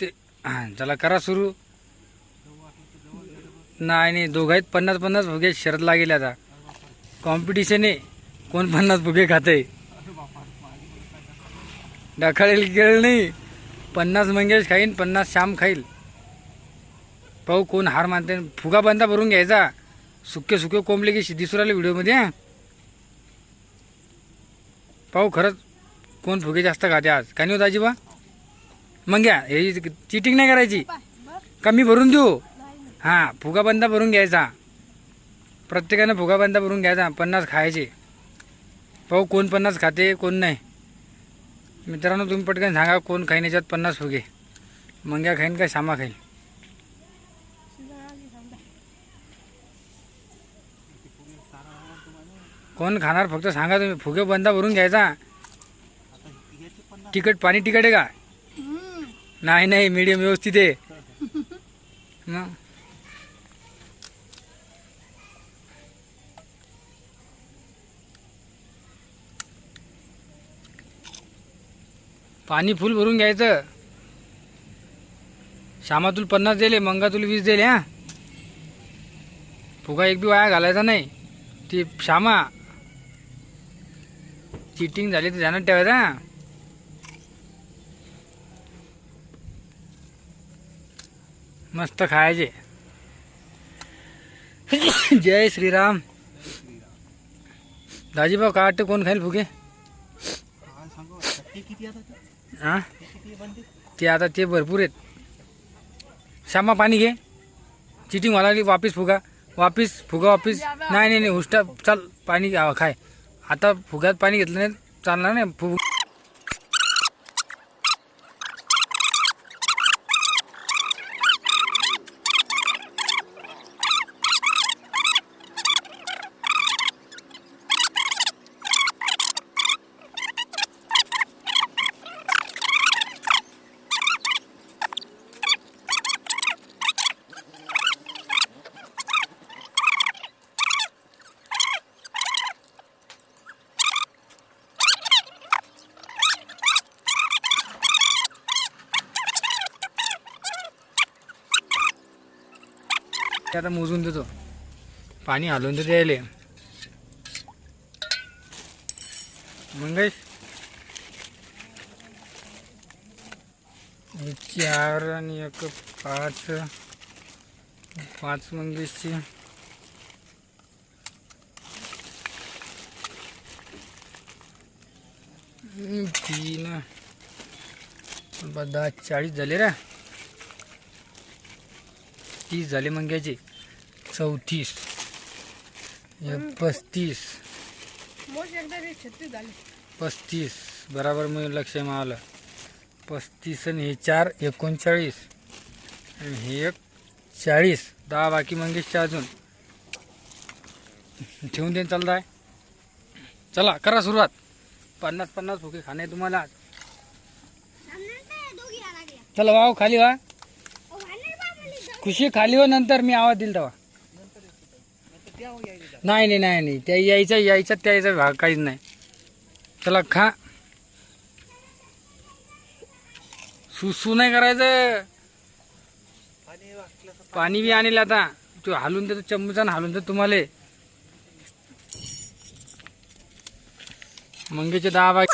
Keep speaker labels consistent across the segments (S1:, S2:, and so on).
S1: ते हां चला करा सुरू. नाही नाही दोघं आहेत पन्नास पन्नास फुगे शरद लागेल आता. कॉम्पिटिशन आहे कोण पन्नास फुगे खाते ढकळेल गेल नाही. पन्नास मंगेश खाईन पन्नास श्याम खाईल. पाहू कोण हार मानते फुगा बंदा भरून घ्यायचा. सुके सुके कोंबले की दिसू राहिले व्हिडिओमध्ये पाहू खरंच कोण फुगे जास्त खाते आज. काय नाही होत आजीबा? मग घ्या हे चिटिंग नाही करायची. कमी भरून देऊ. हां फुगा बंदा भरून घ्यायचा. प्रत्येकानं फुगा बंदा भरून घ्यायचा पन्नास खायचे. पाहू कोण पन्नास खाते कोण नाही. मित्रांनो तुम्ही पटकन सांगा कोण खाईन याच्यात पन्नास फुगे. मंग्या खाईन का सामा खाईन? कोण खाणार? फक्त सांगा तुम्ही. फुगे बंदा भरून घ्यायचा. तिकट पाणी तिकट आहे का? नाही नाही मीडियम व्यवस्थित आहे. मग पाणी फुल भरून घ्यायचं. श्यामातुल पन्नास दिले मंगातुल वीस दिले हा? फुगा एक बी वाया घालायचा नाही. ती श्यामा. चिटिंग झाली तर ध्यानात ठेवायचा मस्त खायचे. जय श्रीराम. दाजीभाऊ का वाटते कोण खाईल फुगे? हा ते आता ते भरपूर आहेत. श्यामा पाणी घे. चिटिंग व्हायला लागली वापिस फुगा. वापिस फुगा वापिस. नाही नाही नाही हुष्टा चाल पाणी घ्या, खाय. आता फुग्यात पाणी घेतलं नाही चालणार नाही फुग ते आता मोजून देतो. पाणी हलवून तर द्यायले मंगेश? चार आणि एक पाच. पाच मंगेशची. तीन. दहा चाळीस झाले रे. तीस झाले मंग्याचे चौतीस. हे पस्तीस. पस्तीस. बराबर मी लक्ष मावलं पस्तीस आणि हे चार एकोणचाळीस. आणि हे एक चाळीस. दहा बाकी मंगेशच्या अजून. ठेवून देईन चालताय चला करा सुरुवात. पन्नास पन्नास भुके खाणे तुम्हाला आज. चला वाव खाली वा. खुशी खाली हो नंतर मी आवाज दिल तेव्हा. नाही नाही नाही नाही. त्या यायचा यायचा त्या यायचा भाग काहीच नाही. चला खा. सुसू नाही करायचं. पाणी बी आणलं आता. तू हालून देतो चम्मचानं हालून देतो तुम्हाला. मंगेचे दहा बाय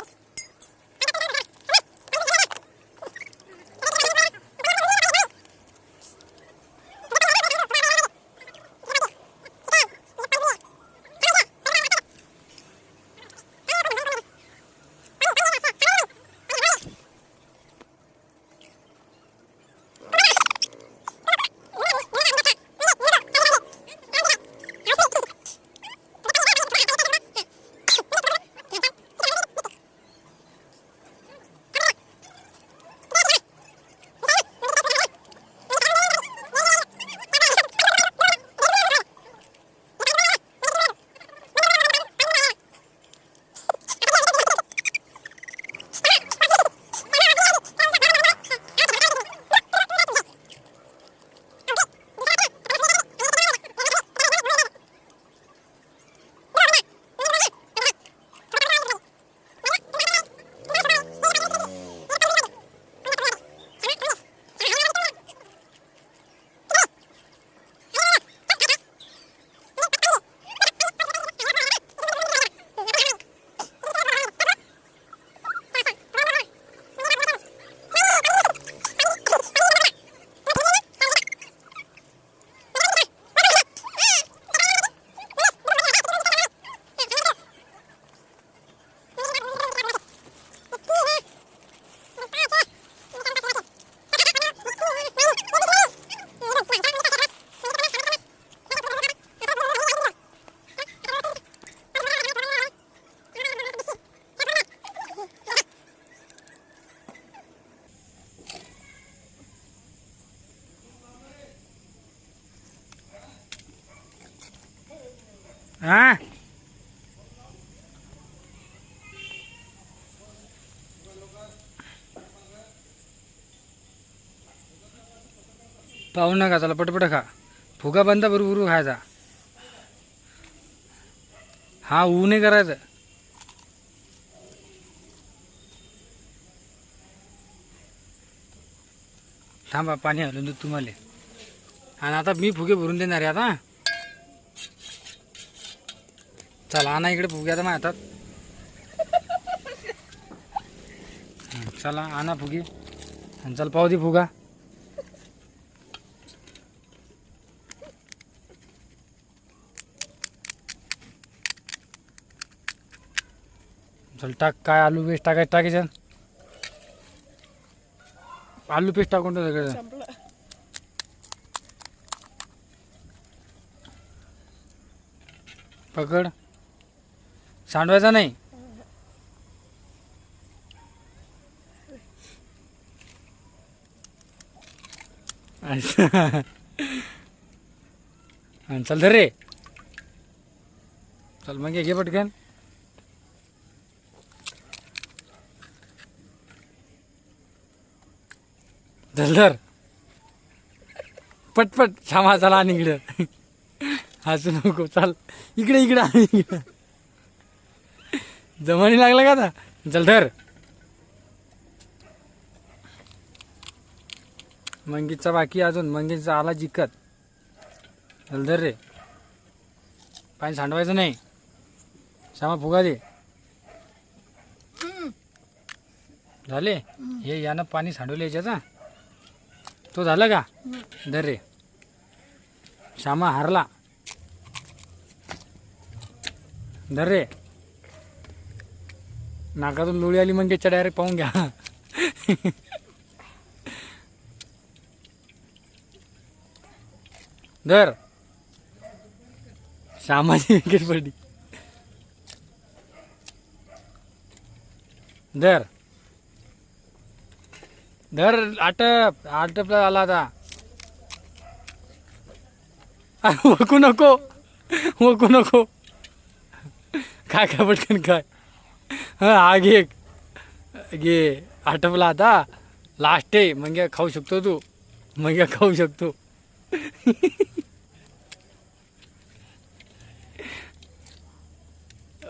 S1: हा? पाहू नका चला पटपट खा. फुगा बंद बरोबर खायचा. हा ऊ नाही करायचं. थांबा पाणी हलून देतो तुम्हाला. आणि आता मी फुगे भरून देणार आहे आता. चला आणा इकडे फुगे आता माझ्या हातात. चला आणा फुगे. आणि चल पाहू दे फुगा. चल टाक काय आलू पेस्ट टाकायचं टाकायचं. आलू पेस्ट टाकून सगळं. पकड. सांडवायचा नाही. आणि चल धर रे. चल मग घे पटकन. चल धर. पटपट क्षमा चला आणि इकडं. हसू नको चाल. इकडे इकडं आणि इकडं. जमानी लागला का आता? चल धर. मंगीचा बाकी अजून. मंगीचा आला जिकत. चल धर रे. पाणी सांडवायचं नाही. श्यामा फुगा दे. झाले? हे यानं पाणी सांडवलं याच्याचा तो झालं का? धर रे. श्यामा हारला. धर रे. नाकातून लोळी आली म्हणजे त्याच्या डायरेक्ट पाहून घ्या. धर. सामाजिक विकेट पडली धर. धर आटप. आटपला आला आता. वकू नको. वकू नको. काय काय पटकन काय हा हा घे. घे. आटपला आता. लास्ट आहे. मग खाऊ शकतो तू. मग खाऊ शकतो.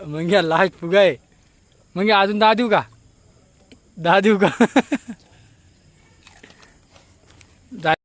S1: मग लास्ट फुगाय मग अजून दहा देऊ का? दहा देऊ का